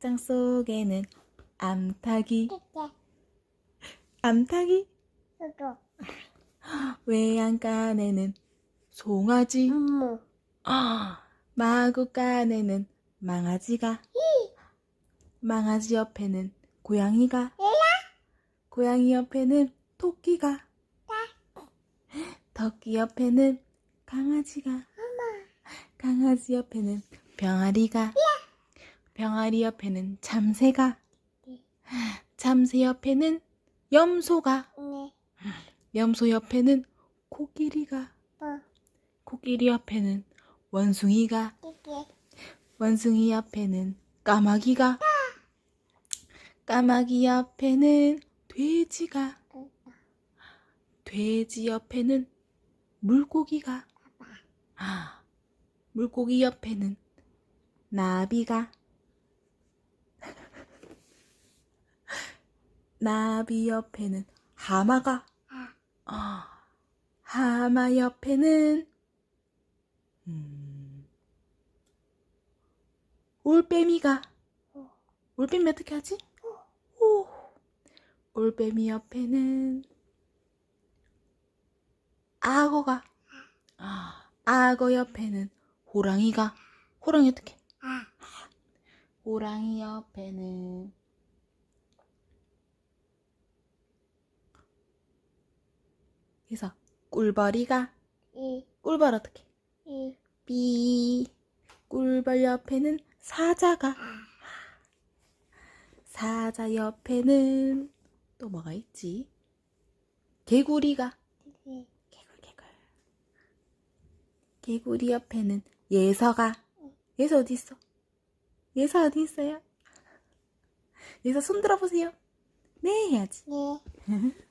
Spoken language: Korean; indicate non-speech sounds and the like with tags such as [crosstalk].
책장 속에는 암탉이. 암탉이? 외양간에는 송아지. 음무 아, 마구간에는 망아지가. 망아지 옆에는 고양이가. 고양이 옆에는 토끼가. 토끼 옆에는 강아지가. 강아지 옆에는 병아리가 병아리 옆에는 참새가. 참새 옆에는 염소가. 네. 염소 옆에는 코끼리가. 뭐 코끼리 옆에는 원숭이가. 원숭이 옆에는 까마귀가. 까마귀 옆에는 돼지가. 돼지 옆에는 물고기가. 아, 물고기 옆에는 나비가 나비 옆에는 하마가. 아, 하마 옆에는 음, 올빼미가. 올빼미 어떻게 하지? 오, 올빼미 옆에는 악어가. 아, 악어 옆에는 호랑이가. 호랑이 어떻게? 아. 호랑이 옆에는 그래서 꿀벌이가 이 꿀벌 어떻게? 이 삐 꿀벌 옆에는 사자가 사자 옆에는 또 뭐가 있지? 개구리가 깨깨 개굴 개굴 개구리 옆에는 예서가 예서 어디 있어? 예서 어디 있어요? 예서 손 들어보세요. 네 해야지. 네 [laughs]